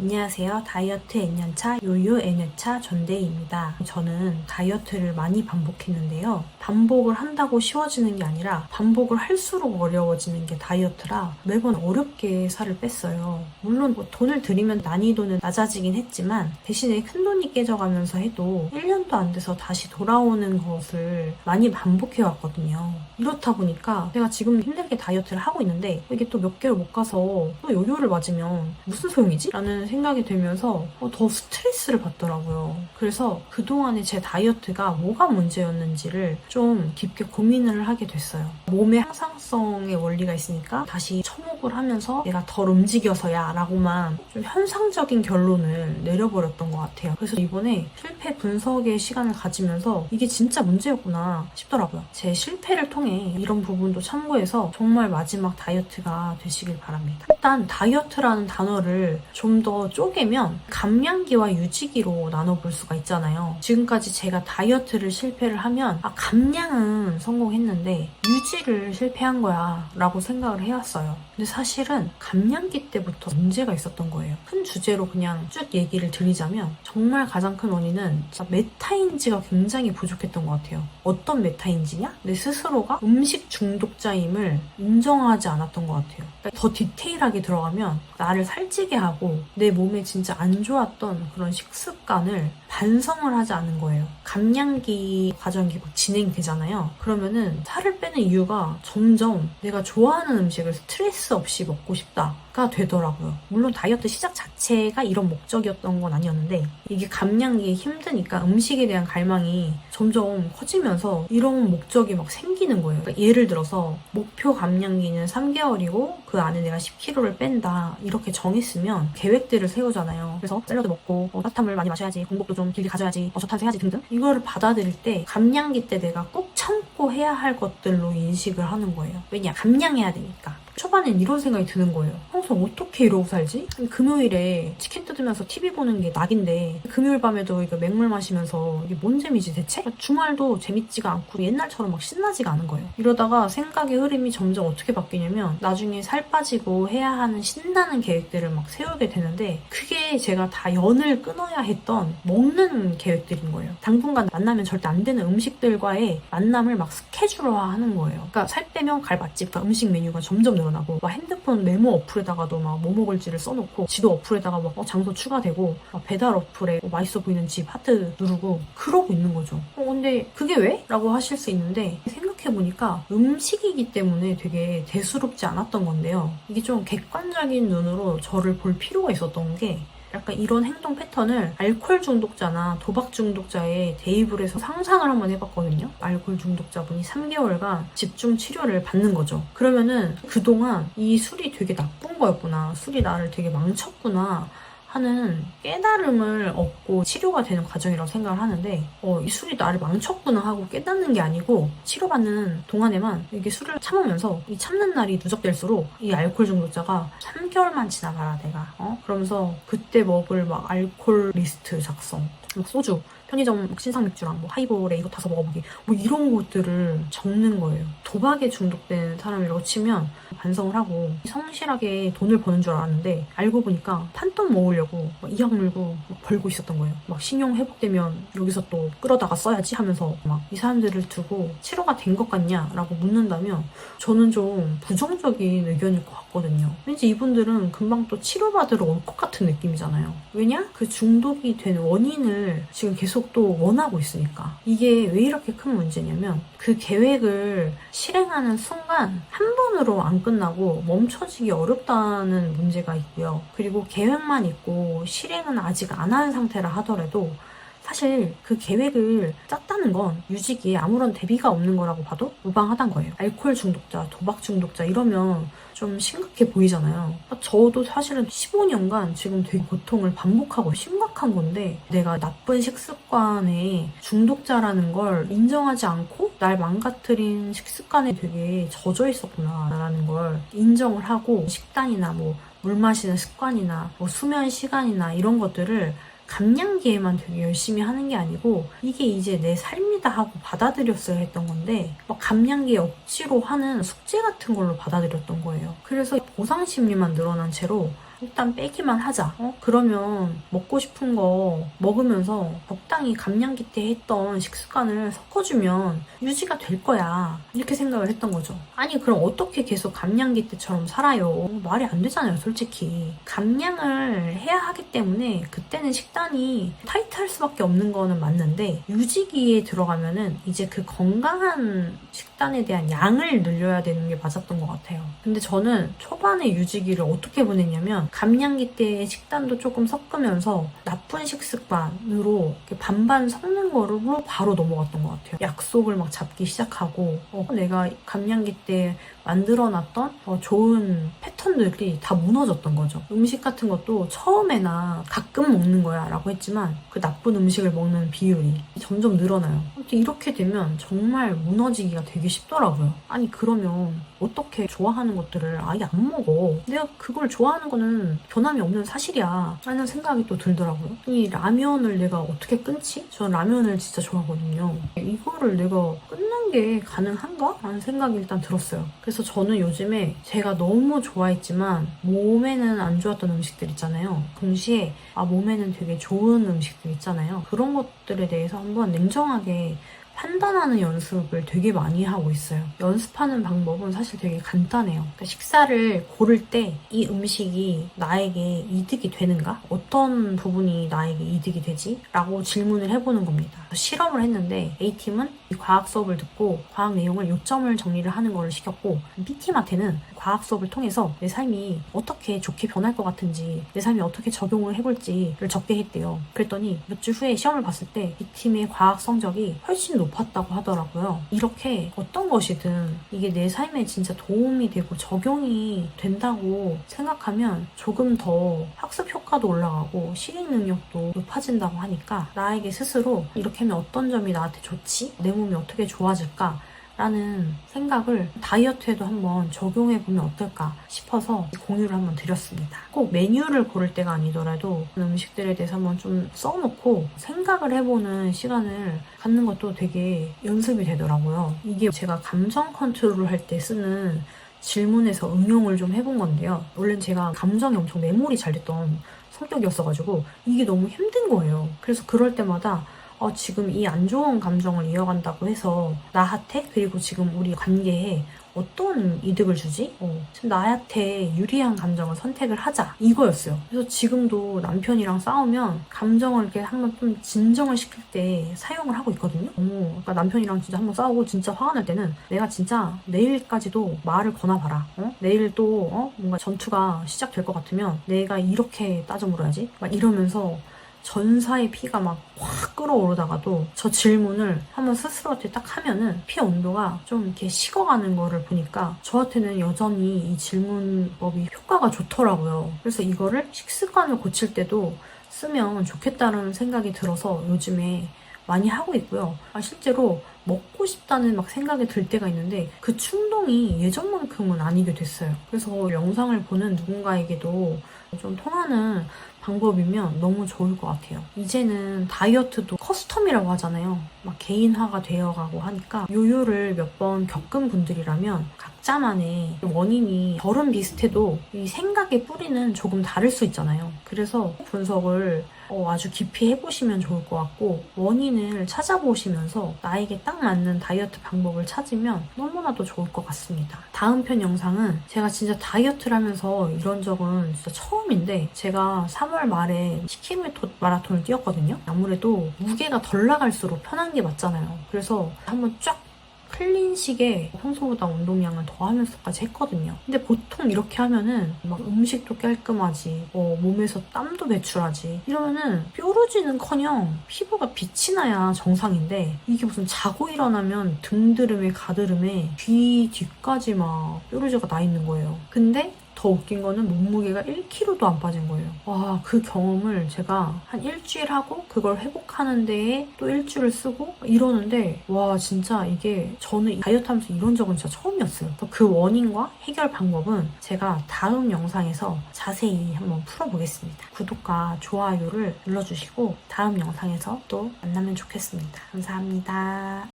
안녕하세요. 다이어트 N년차 요요 N년차 전대희입니다. 저는 다이어트를 많이 반복했는데요. 반복을 한다고 쉬워지는 게 아니라 반복을 할수록 어려워지는 게 다이어트라 매번 어렵게 살을 뺐어요. 물론 뭐 돈을 들이면 난이도는 낮아지긴 했지만 대신에 큰 돈이 깨져가면서 해도 1년도 안 돼서 다시 돌아오는 것을 많이 반복해 왔거든요. 이렇다 보니까 제가 지금 힘들게 다이어트를 하고 있는데 이게 또 몇 개월 못 가서 또 요요를 맞으면 무슨 소용이지? 라는 생각이 들면서 어, 더 스트레스를 받더라고요. 그래서 그동안의 제 다이어트가 뭐가 문제였는지를 좀 깊게 고민을 하게 됐어요. 몸의 항상성의 원리가 있으니까 다시 첨옥을 하면서 내가 덜 움직여서야 라고만 좀 현상적인 결론을 내려버렸던 것 같아요. 그래서 이번에 실패 분석의 시간을 가지면서 이게 진짜 문제였구나 싶더라고요. 제 실패를 통해 이런 부분도 참고해서 정말 마지막 다이어트가 되시길 바랍니다. 일단 다이어트라는 단어를 좀더 쪼개면 감량기와 유지기로 나눠볼 수가 있잖아요. 지금까지 제가 다이어트를 실패를 하면 아 감량은 성공했는데 유지를 실패한 거야 라고 생각을 해왔어요. 근데 사실은 감량기 때부터 문제가 있었던 거예요. 큰 주제로 그냥 쭉 얘기를 드리자면 정말 가장 큰 원인은 메타인지가 굉장히 부족했던 것 같아요. 어떤 메타인지냐? 내 스스로가 음식 중독자임을 인정하지 않았던 것 같아요. 그러니까 더 디테일하게 들어가면 나를 살찌게 하고 내 몸에 진짜 안 좋았던 그런 식습관을 반성을 하지 않은 거예요. 감량기 과정이 막 진행되잖아요. 그러면은 살을 빼는 이유가 점점 내가 좋아하는 음식을 스트레스 없이 먹고 싶다가 되더라고요. 물론 다이어트 시작 자체가 이런 목적이었던 건 아니었는데 이게 감량기 힘드니까 음식에 대한 갈망이 점점 커지면서 이런 목적이 막 생기는 거예요. 그러니까 예를 들어서 목표 감량기는 3개월이고 그 안에 내가 10kg를 뺀다 이렇게 정했으면 계획들을 세우잖아요. 그래서 샐러드 먹고 어, 따뜻한 물 많이 마셔야지 공복도 좀 길게 가져야지 어, 저탄수 해야지 등등 이거를 받아들일 때 감량기 때 내가 꼭 참고 해야 할 것들로 인식을 하는 거예요. 왜냐 감량해야 되니까. 초반엔 이런 생각이 드는 거예요. 항상 어떻게 이러고 살지? 금요일에 치킨 뜯으면서 TV 보는 게 낙인데 금요일 밤에도 이거 맹물 마시면서 이게 뭔 재미지 대체? 주말도 재밌지가 않고 옛날처럼 막 신나지가 않은 거예요. 이러다가 생각의 흐름이 점점 어떻게 바뀌냐면 나중에 살 빠지고 해야 하는 신나는 계획들을 막 세우게 되는데 그게 제가 다 연을 끊어야 했던 먹는 계획들인 거예요. 당분간 만나면 절대 안 되는 음식들과의 만남을 막 스케줄화 하는 거예요. 그러니까 살 빼면 갈 맛집, 그러니까 음식 메뉴가 점점 늘어나고 막 핸드폰 메모 어플에다가 도 막 뭐 먹을지를 써놓고 지도 어플에다가 막 어, 장소 추가되고 막 배달 어플에 어, 맛있어 보이는 집 하트 누르고 그러고 있는 거죠. 어, 근데 그게 왜? 라고 하실 수 있는데 생각해보니까 음식이기 때문에 되게 대수롭지 않았던 건데요. 이게 좀 객관적인 눈으로 저를 볼 필요가 있었던 게 약간 이런 행동 패턴을 알코올 중독자나 도박 중독자에 대입을 해서 상상을 한번 해봤거든요. 알코올 중독자분이 3개월간 집중 치료를 받는 거죠. 그러면은 그동안 이 술이 되게 나쁜 거였구나. 술이 나를 되게 망쳤구나. 하는 깨달음을 얻고 치료가 되는 과정이라고 생각을 하는데 어, 이 술이 나를 망쳤구나 하고 깨닫는 게 아니고 치료받는 동안에만 이게 술을 참으면서 이 참는 날이 누적될수록 이 알코올 중독자가 3개월만 지나가라 내가 어? 그러면서 그때 먹을 막 알코올 리스트 작성 막 소주 편의점 신상 맥주랑 뭐 하이볼에 이거 타서 먹어보기 뭐 이런 것들을 적는 거예요. 도박에 중독된 사람이라고 치면 반성을 하고 성실하게 돈을 버는 줄 알았는데 알고 보니까 판돈 모으려고 막 이악 물고 막 벌고 있었던 거예요. 막 신용 회복되면 여기서 또 끌어다가 써야지 하면서 막 이 사람들을 두고 치료가 된 것 같냐라고 묻는다면 저는 좀 부정적인 의견일 것 같거든요. 왠지 이분들은 금방 또 치료받으러 올 것 같은 느낌이잖아요. 왜냐? 그 중독이 된 원인을 지금 계속 또 원하고 있으니까. 이게 왜 이렇게 큰 문제냐면 그 계획을 실행하는 순간 한 번으로 안 끝나고 멈춰지기 어렵다는 문제가 있고요. 그리고 계획만 있고 실행은 아직 안 한 상태라 하더라도 사실 그 계획을 짰다는 건 유지기에 아무런 대비가 없는 거라고 봐도 무방하단 거예요. 알코올 중독자, 도박 중독자 이러면 좀 심각해 보이잖아요. 저도 사실은 15년간 지금 되게 고통을 반복하고 심각한 건데 내가 나쁜 식습관에 중독자라는 걸 인정하지 않고 날 망가뜨린 식습관에 되게 젖어 있었구나라는 걸 인정을 하고 식단이나 뭐 물 마시는 습관이나 뭐 수면 시간이나 이런 것들을 감량기에만 되게 열심히 하는 게 아니고 이게 이제 내 삶이다 하고 받아들였어야 했던 건데 막 감량기에 억지로 하는 숙제 같은 걸로 받아들였던 거예요. 그래서 보상 심리만 늘어난 채로 일단 빼기만 하자. 어? 그러면 먹고 싶은 거 먹으면서 적당히 감량기 때 했던 식습관을 섞어주면 유지가 될 거야. 이렇게 생각을 했던 거죠. 아니, 그럼 어떻게 계속 감량기 때처럼 살아요? 말이 안 되잖아요, 솔직히. 감량을 해야 하기 때문에 그때는 식단이 타이트할 수밖에 없는 거는 맞는데 유지기에 들어가면은 이제 그 건강한 식단에 대한 양을 늘려야 되는 게 맞았던 것 같아요. 근데 저는 초반에 유지기를 어떻게 보냈냐면 감량기 때 식단도 조금 섞으면서 나쁜 식습관으로 반반 섞는 거로 바로 넘어갔던 것 같아요. 약속을 막 잡기 시작하고 어, 내가 감량기 때 만들어놨던 어, 좋은 패턴들이 다 무너졌던 거죠. 음식 같은 것도 처음에나 가끔 먹는 거야 라고 했지만 그 나쁜 음식을 먹는 비율이 점점 늘어나요. 이렇게 되면 정말 무너지기가 되게 쉽더라고요. 아니 그러면 어떻게 좋아하는 것들을 아예 안 먹어? 내가 그걸 좋아하는 거는 변함이 없는 사실이야 라는 생각이 또 들더라고요. 이 라면을 내가 어떻게 끊지? 전 라면을 진짜 좋아하거든요. 이거를 내가 끊는 게 가능한가? 라는 생각이 일단 들었어요. 그래서 저는 요즘에 제가 너무 좋아했지만 몸에는 안 좋았던 음식들 있잖아요. 동시에 아 몸에는 되게 좋은 음식들 있잖아요. 그런 것들에 대해서 한번 냉정하게 판단하는 연습을 되게 많이 하고 있어요. 연습하는 방법은 사실 되게 간단해요. 그러니까 식사를 고를 때 이 음식이 나에게 이득이 되는가? 어떤 부분이 나에게 이득이 되지? 라고 질문을 해보는 겁니다. 실험을 했는데 A팀은 이 과학 수업을 듣고 과학 내용을 요점을 정리를 하는 걸 시켰고 B팀한테는 과학 수업을 통해서 내 삶이 어떻게 좋게 변할 것 같은지 내 삶이 어떻게 적용을 해볼지를 적게 했대요. 그랬더니 몇 주 후에 시험을 봤을 때 B팀의 과학 성적이 훨씬 높았다고 하더라고요. 이렇게 어떤 것이든 이게 내 삶에 진짜 도움이 되고 적용이 된다고 생각하면 조금 더 학습 효과도 올라가고 실행 능력도 높아진다고 하니까 나에게 스스로 이렇게 하면 어떤 점이 나한테 좋지? 내 몸이 어떻게 좋아질까? 라는 생각을 다이어트에도 한번 적용해 보면 어떨까 싶어서 공유를 한번 드렸습니다. 꼭 메뉴를 고를 때가 아니더라도 음식들에 대해서 한번 좀 써놓고 생각을 해보는 시간을 갖는 것도 되게 연습이 되더라고요. 이게 제가 감정 컨트롤을 할때 쓰는 질문에서 응용을 좀 해본 건데요. 원래는 제가 감정이 엄청 메모리 잘 됐던 성격이었어가지고 이게 너무 힘든 거예요. 그래서 그럴 때마다 어, 지금 이 안 좋은 감정을 이어간다고 해서 나한테 그리고 지금 우리 관계에 어떤 이득을 주지? 어, 지금 나한테 유리한 감정을 선택을 하자 이거였어요. 그래서 지금도 남편이랑 싸우면 감정을 이렇게 한번 좀 진정을 시킬 때 사용을 하고 있거든요. 어, 그러니까 남편이랑 진짜 한번 싸우고 진짜 화가 날 때는 내가 진짜 내일까지도 말을 거나봐라. 어? 내일 또 어? 뭔가 전투가 시작될 것 같으면 내가 이렇게 따져 물어야지. 막 이러면서 전사의 피가 막 확 끓어오르다가도 저 질문을 한번 스스로한테 딱 하면은 피 온도가 좀 이렇게 식어가는 거를 보니까 저한테는 여전히 이 질문법이 효과가 좋더라고요. 그래서 이거를 식습관을 고칠 때도 쓰면 좋겠다는 생각이 들어서 요즘에 많이 하고 있고요. 아, 실제로 먹고 싶다는 막 생각이 들 때가 있는데 그 충동이 예전만큼은 아니게 됐어요. 그래서 영상을 보는 누군가에게도 좀 통하는 방법이면 너무 좋을 것 같아요. 이제는 다이어트도 커스텀이라고 하잖아요. 막 개인화가 되어가고 하니까 요요를 몇 번 겪은 분들이라면 각자만의 원인이 결은 비슷해도 이 생각의 뿌리는 조금 다를 수 있잖아요. 그래서 분석을 어, 아주 깊이 해보시면 좋을 것 같고 원인을 찾아보시면서 나에게 딱 맞는 다이어트 방법을 찾으면 너무나도 좋을 것 같습니다. 다음 편 영상은 제가 진짜 다이어트를 하면서 이런 적은 진짜 처음인데 제가 3월 말에 10km 마라톤을 뛰었거든요. 아무래도 무게가 덜 나갈수록 편한 게 맞잖아요. 그래서 한번 쫙 클린식에 평소보다 운동량을 더 하면서까지 했거든요. 근데 보통 이렇게 하면은 막 음식도 깔끔하지, 어, 몸에서 땀도 배출하지. 이러면은 뾰루지는 커녕 피부가 빛이 나야 정상인데 이게 무슨 자고 일어나면 등드름에 가드름에 귀 뒤까지 막 뾰루지가 나 있는 거예요. 근데 더 웃긴 거는 몸무게가 1kg도 안 빠진 거예요. 와, 그 경험을 제가 한 일주일 하고 그걸 회복하는 데에 또 일주일을 쓰고 이러는데 와, 진짜 이게 저는 다이어트 하면서 이런 적은 진짜 처음이었어요. 그 원인과 해결 방법은 제가 다음 영상에서 자세히 한번 풀어보겠습니다. 구독과 좋아요를 눌러주시고 다음 영상에서 또 만나면 좋겠습니다. 감사합니다.